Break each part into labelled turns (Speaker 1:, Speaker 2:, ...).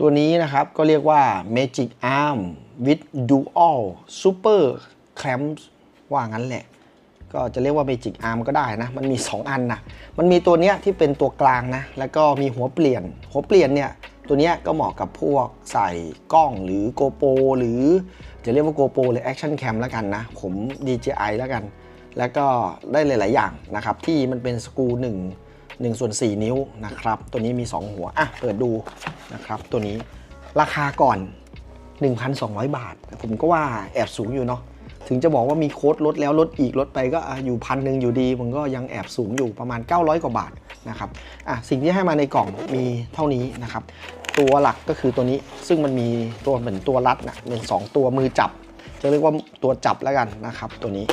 Speaker 1: ตัวนี้นะครับก็เรียกว่า Magic Arm with Dual Super Clamp ว่างั้นแหละ ก็จะเรียกว่า Magic Arm ก็ได้นะ มันมี 2 อันนะมันมีตัวเนี้ยที่เป็นตัวกลางนะ แล้วก็มีหัวเปลี่ยน หัวเปลี่ยนเนี่ยตัวเนี้ยก็เหมาะกับพวกใส่กล้องหรือ GoPro หรือจะเรียกว่า GoPro หรือ Action Cam แล้วกันนะ ผม DJI แล้วกัน แล้วก็ได้หลาย ๆ อย่างนะครับ ที่มันเป็นสกรู1 1ส่วน4นิ้วนะครับ ตัวนี้มี 2 หัว อะ เปิดดูนะครับ ตัวนี้ราคาก่อน 1,200 บาท ผมก็ว่าแอบสูงอยู่เนาะถึงจะบอกว่ามีโค้ดลดแล้วลดอีกลดไปก็อยู่พันหนึ่งอยู่ดีมันก็ยังแอบสูงอยู่ประมาณ 900 กว่าบาทนะครับอะสิ่งที่ให้มาในกล่องมีเท่านี้นะครับ ตัวหลักก็คือตัวนี้ซึ่งมันมีตัวเหมือนตัวรัดนะเป็น2ตัวมือจับ จะเรียกว่าตัวจับแล้วกันนะครับ ตัวนี้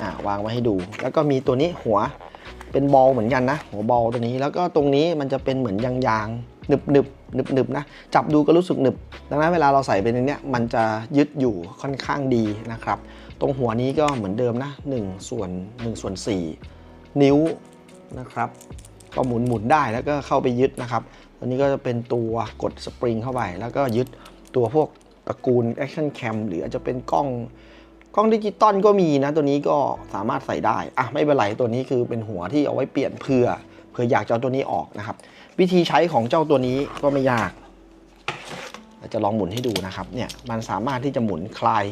Speaker 1: อ่าวางไว้ให้ดู แล้วก็มีตัวนี้หัว เป็นบอลเหมือนกันนะหัวบอลตัวนี้แล้วก็ตรงนี้มันจะเป็นเหมือนยางๆหนึบหนึบหนึบหนึบๆนะจับดูก็รู้สึกหนึบ ดังนั้นเวลาเราใส่ไปในเนี้ยมันจะยึดอยู่ค่อนข้างดีนะครับ ตรงหัวนี้ก็เหมือนเดิมนะ1ส่วน1ส่วน4 นิ้วนะครับก็หมุนหมุนได้แล้วก็เข้าไปยึดนะครับตัวนี้ก็จะเป็นตัวกดสปริงเข้าไป แล้วก็ยึดตัวพวกตระกูล Action Cam หรืออาจจะเป็นกล้อง กล้องดิจิตอลก็มีนะ ตัวนี้ก็สามารถใส่ได้ อะไม่เป็นไรตัวนี้คือเป็นหัวที่เอาไว้เปลี่ยนเพื่อเพื่ออยากจะเอาตัวนี้ออกนะครับ วิธีใช้ของเจ้าตัวนี้ก็ไม่ยากจะลองหมุนให้ดูนะครับเนี่ยมันสามารถที่จะหมุนคลาย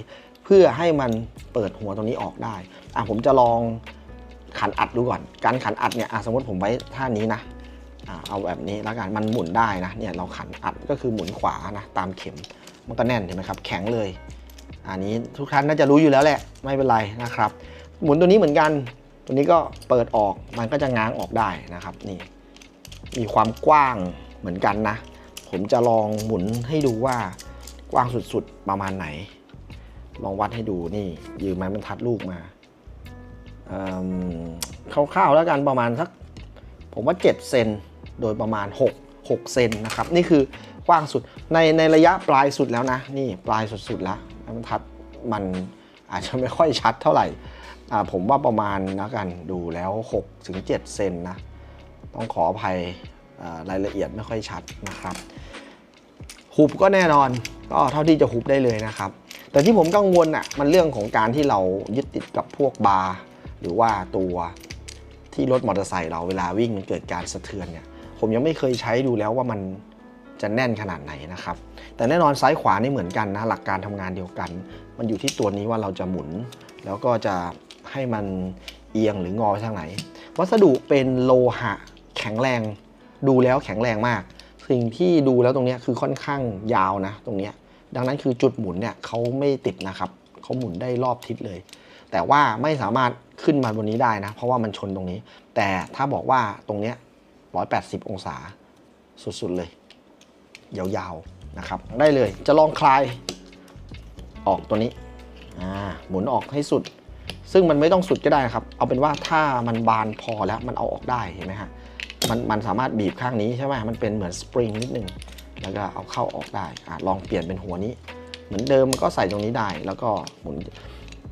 Speaker 1: เพื่อให้มันเปิดหัวตรงนี้ออกได้อะผมจะลองขันอัดดูก่อน การขันอัดเนี่ยอะสมมติผมไว้ท่านี้นะอะเอาแบบนี้แล้วกันมันหมุนได้นะเนี่ยเราขันอัดก็คือหมุนขวานะตามเข็มมันก็แน่นเห็นไหมครับ แข็งเลย อันนี้ทุกท่านน่าจะรู้อยู่แล้วแหละไม่เป็นไรนะครับ หมุนตัวนี้เหมือนกัน ตัวนี้ก็เปิดออกมันก็จะง้างออกได้นะครับนี่มีความกว้างเหมือนกันนะ ผมจะลองหมุนให้ดูว่ากว้างสุดๆประมาณไหน ลองวัดให้ดูนี่ยืมไม้บรรทัดลูกมาเอิ่มคร่าวๆแล้วกันประมาณสักผมว่า 7 เซนโดยประมาณ 6 6 เซนนะครับ นี่คือกว้างสุดในในระยะปลายสุดแล้วนะ นี่ปลายสุดๆแล้ว บรรทัดมันอาจจะไม่ค่อยชัดเท่าไหร่ผมว่าประมาณแล้วกันดูแล้ว6ถึง7เซนนะ ต้องขออภัยรายละเอียดไม่ค่อยชัดนะครับ หุบก็แน่นอนก็เท่าที่จะหุบได้เลยนะครับ แต่ที่ผมกังวลอะมันเรื่องของการที่เรายึดติดกับพวกบาร์หรือว่าตัวที่รถมอเตอร์ไซค์เราเวลาวิ่งมันเกิดการสะเทือนเนี่ยผมยังไม่เคยใช้ดูแล้วว่ามัน จะแน่นขนาดไหนนะครับ แต่แน่นอนซ้ายขวานี่เหมือนกันนะหลักการทำงานเดียวกัน มันอยู่ที่ตัวนี้ว่าเราจะหมุน แล้วก็จะให้มันเอียงหรืองอไปทางไหน วัสดุเป็นโลหะแข็งแรง ดูแล้วแข็งแรงมาก สิ่งที่ดูแล้วตรงนี้คือค่อนข้างยาวนะตรงนี้ดังนั้นคือจุดหมุนเนี่ยเขาไม่ติดนะครับเขาหมุนได้รอบทิศเลย แต่ว่าไม่สามารถขึ้นมาบนนี้ได้นะ เพราะว่ามันชนตรงนี้ แต่ถ้าบอกว่าตรงนี้ย180 องศาสุดๆเลย ยาวๆนะครับ ได้เลยจะลองคลายออกตัวนี้หมุนออกให้สุด ซึ่งมันไม่ต้องสุดก็ได้ครับ เอาเป็นว่าถ้ามันบานพอแล้วมันเอาออกได้เห็นไหมฮะมันมันสามารถบีบข้างนี้ใช่ไหมมันเป็นเหมือนสปริงนิดนึงแล้วก็เอาเข้าออกได้อลองเปลี่ยนเป็นหัวนี้ เหมือนเดิมก็ใส่ตรงนี้ได้แล้วก็หมุน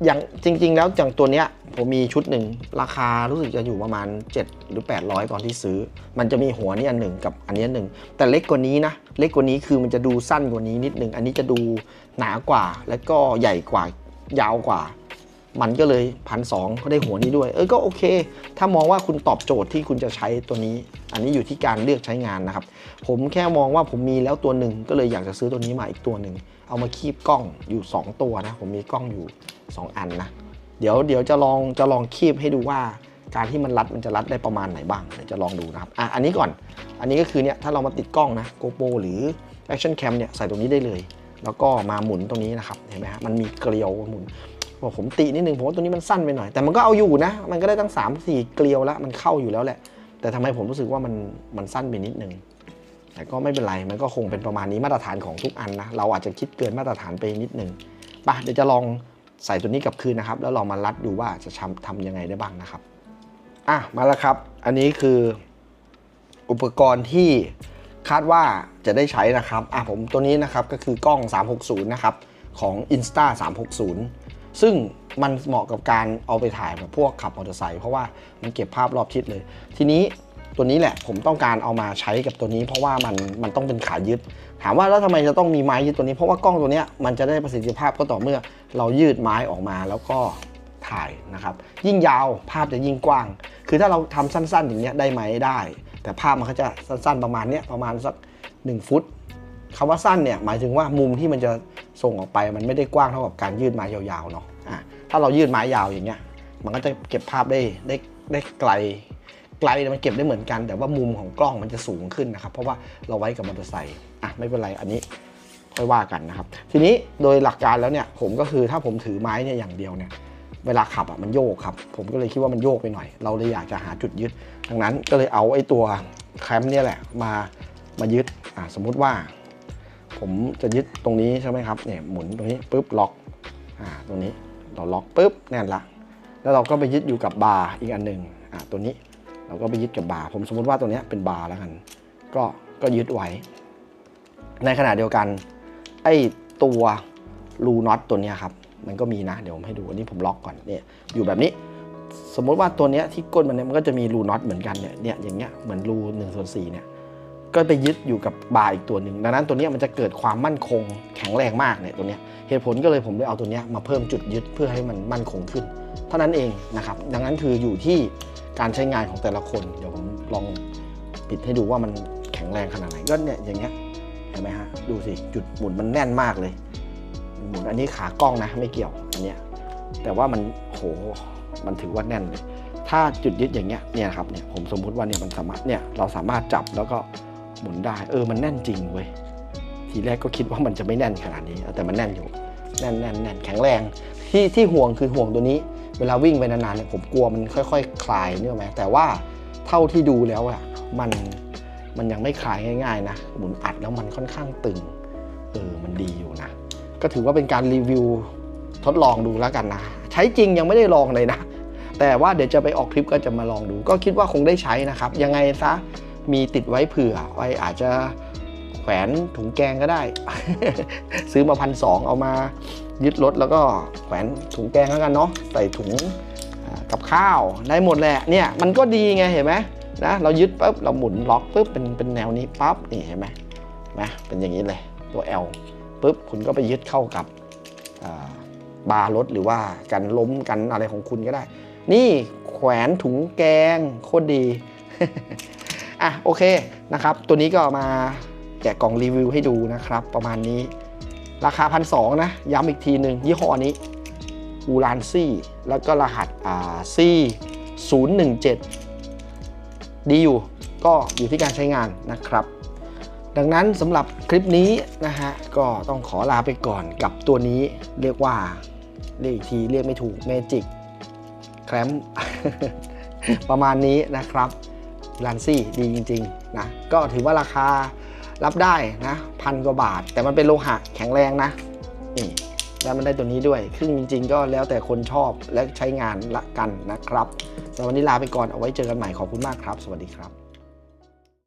Speaker 1: อย่างจริง ๆ แล้วอย่างตัวเนี้ยผมมีชุดหนึ่งราคารู้สึกจะอยู่ประมาณ 7 หรือ 800ตอนที่ซื้อ มันจะมีหัวนี่อันหนึ่งกับอันนี้อันหนึ่งแต่เล็กกว่านี้นะ เล็กกว่านี้คือมันจะดูสั้นกว่านี้นิดนึง อันนี้จะดูหนากว่า แล้วก็ใหญ่กว่ายาวกว่า มันก็เลยพันสองก็ได้หัวนี้ด้วย เออก็โอเค ถ้ามองว่าคุณตอบโจทย์ที่คุณจะใช้ตัวนี้ อันนี้อยู่ที่การเลือกใช้งานนะครับ ผมแค่มองว่าผมมีแล้วตัวหนึ่งก็เลยอยากจะซื้อตัวนี้มาอีกตัวหนึ่งเอามาคีบกล้องอยู่ 2 ตัวนะผมมีกล้องอยู่ 2 อันนะ เดี๋ยวเดี๋ยวจะลองจะลองคีบให้ดูว่าการที่มันรัดมันจะรัดได้ประมาณไหนบ้างเดี๋ยวจะลองดูนะครับอะอันนี้ก่อน อันนี้ก็คือเนี่ยถ้าเรามาติดกล้องนะ GoPro หรือ Action Cam เนี่ยใส่ตรงนี้ได้เลย แล้วก็มาหมุนตรงนี้นะครับเห็นไหมฮะมันมีเกลียวหมุนบอกผมตินิดนึงผมว่าตัวนี้มันสั้นไปหน่อย แต่มันก็เอาอยู่นะ มันก็ได้ตั้ง 3 4 เกลียวแล้วมันเข้าอยู่แล้วแหละ แต่ทำไมผมรู้สึกว่ามันมันสั้นไปนิดนึงแต่ก็ไม่เป็นไรมันก็คงเป็นประมาณนี้มาตรฐานของทุกอันนะเราอาจจะคิดเกินมาตรฐานไปนิดนึงป่ะเดี๋ยวจะลอง ใส่ตัวนี้กลับคืนนะครับ แล้วลองมารัดดูว่าจะทำทำยังไงได้บ้างนะครับอะมาแล้วครับ อันนี้คืออุปกรณ์ที่คาดว่าจะได้ใช้นะครับอะผมตัวนี้นะครับก็คือกล้อง 360 นะครับของ Insta 360 ซึ่งมันเหมาะกับการเอาไปถ่ายแบบพวกขับมอเตอร์ไซค์เพราะว่ามันเก็บภาพรอบทิศเลย ทีนี้ ตัวนี้แหละผมต้องการเอามาใช้กับตัวนี้ เพราะว่ามันมันต้องเป็นขายึด ถามว่าแล้วทำไมจะต้องมีไม้ยึดตัวนี้เพราะว่ากล้องตัวนี้มันจะได้ประสิทธิภาพก็ต่อเมื่อเรายืดไม้ออกมาแล้วก็ถ่ายนะครับ ยิ่งยาวภาพจะยิ่งกว้าง คือถ้าเราทำสั้นๆอย่างเงี้ได้ไหมได้ แต่ภาพมันก็จะสั้นๆประมาณนี้ประมาณสัก 1 ฟุตคำว่าสั้นเนี่ยหมายถึงว่ามุมที่มันจะส่งออกไปมันไม่ได้กว้างเท่ากับการยืดไม้ยาวๆเนาะะถ้าเรายืดไม้ยาวอย่างเงี้ยมันก็จะเก็บภาพได้ได้ได้ไกล ไกลเนี่ยมันเก็บได้เหมือนกัน แต่ว่ามุมของกล้องมันจะสูงขึ้นนะครับ เพราะว่าเราไว้กับมอเตอร์ไซค์อะไม่เป็นไรอันนี้ค่อยว่ากันนะครับ ทีนี้โดยหลักการแล้วเนี่ยผมก็คือถ้าผมถือไม้เนี่ยอย่างเดียวเนี่ยเวลาขับอะมันโยกครับ ผมก็เลยคิดว่ามันโยกไปหน่อย เราเลยอยากจะหาจุดยึดดังนั้นก็เลยเอาไอ้ตัวแคมป์เนี่ยแหละมามายึดอะสมมุติว่า ผมจะยึดตรงนี้ใช่ไหมครับเนี่ยหมุนตรงนี้ปุ๊บล็อกอ่าตรงนี้เราล็อกปุ๊บแน่นละแล้วเราก็ไปยึดอยู่กับบาร์อีกอันหนึ่งอ่าตัวนี้ เราก็ไปยึดกับบาร์ผมสมมติว่าตัวเนี้ยเป็นบาร์แล้วกัน ก็ก็ยึดไว้ ในขณะเดียวกัน ไอ้ตัวรูน็อตตัวเนี้ยครับ มันก็มีนะ เดี๋ยวผมให้ดูอันนี้ผมล็อกก่อนเนี่ยอยู่แบบนี้ สมมติว่าตัวเนี้ยที่ก้นมันเนี่ยมันก็จะมีรูน็อตเหมือนกันเนี่ยเนี่ยอย่างเงี้ยเหมือนรูหนึ่งส่วนสี่เนี่ยก็ไปยึดอยู่กับบาร์อีกตัวหนึ่งดังนั้นตัวเนี้ยมันจะเกิดความมั่นคงแข็งแรงมากเนี่ยตัวเนี้ยเหตุผลก็เลยผมเลยเอาตัวเนี้ยมาเพิ่มจุดยึดเพื่อให้มันมั่นคงขึ้น เท่านั้นเองนะครับดังนั้นคืออยู่ที่ การใช้งานของแต่ละคน เดี๋ยวผมลองปิดให้ดูว่ามันแข็งแรงขนาดไหนก็เนี่ยอย่างเงี้ยเห็นไหมฮะดูสิจุดหมุนมันแน่นมากเลย หมุนอันนี้ขากล้องนะไม่เกี่ยวอันเนี้ยแต่ว่ามันโหมันถือว่าแน่นเลย ถ้าจุดยึดอย่างเงี้ยเนี่ยครับเนี่ยผมสมมุติว่าเนี่ยมันสามารถเนี่ยเราสามารถจับแล้วก็หมุนได้เออมันแน่นจริงเว้ยทีแรกก็คิดว่ามันจะไม่แน่นขนาดนี้ แต่มันแน่นอยู่แน่นแน่นแน่นแข็งแรง ที่ที่ห่วงคือห่วงตัวนี้ เวลาวิ่งไปนานๆเนี่ยผมกลัวมันค่อยๆคคลายเนี่ยไหมแต่ว่าเท่าที่ดูแล้วอะมันมันยังไม่คลายง่ายๆนะหมุนอัดแล้วมันค่อนข้างตึงเออมันดีอยู่นะ ก็ถือว่าเป็นการรีวิวทดลองดูแล้วกันนะ ใช้จริงยังไม่ได้ลองเลยนะ แต่ว่าเดี๋ยวจะไปออกคลิปก็จะมาลองดู ก็คิดว่าคงได้ใช้นะครับ ยังไงซะมีติดไว้เผื่อไว้อาจจะ แขวนถุงแกงก็ได้ ซื้อมาพันสองเอามายึดรถแล้วก็แขวนถุงแกงแล้วกันเนาะใส่ถุงกับข้าวได้หมดแหละเนี่ยมันก็ดีไงเห็นไหมนะเรายึดปุ๊บเราหมุนล็อกปุ๊บเป็นเป็นแนวนี้ปั๊บนี่เห็นไหมนไหมเป็นอย่างนี้เลยตัว L ปุ๊บคุณก็ไปยึดเข้ากับบาร์รถหรือว่ากันล้มกันอะไรของคุณก็ได้ นี่แขวนถุงแกงโคตรดีอะโอเคนะครับ ตัวนี้ก็มา แกะกล่องรีวิวให้ดูนะครับ ประมาณนี้ ราคาพันสนะ ย้ำอีกทีหนึ่งยี่ห้อนี้อูรานซี่ แล้วก็รหัสอ่าซี่ศูนย์หนึ่งเจ็ดดีอยู่ ก็อยู่ที่การใช้งานนะครับ ดังนั้นสำหรับคลิปนี้นะฮะ ก็ต้องขอลาไปก่อนกับตัวนี้เรียกว่า เรียกอีกทีเรียกไม่ถูกเมจิกแคลมประมาณนี้นะครับลันซี่ดีจริง ๆ นะ ก็ถือว่าราคา รับได้นะพันกว่าบาท แต่มันเป็นโลหะแข็งแรงนะนี่แล้วมันได้ตัวนี้ด้วยซึ่งจริง ๆ ก็แล้วแต่คนชอบและใช้งานละกันนะครับแต่วันนี้ลาไปก่อนเอาไว้เจอกันใหม่ขอบคุณมากครับ สวัสดีครับ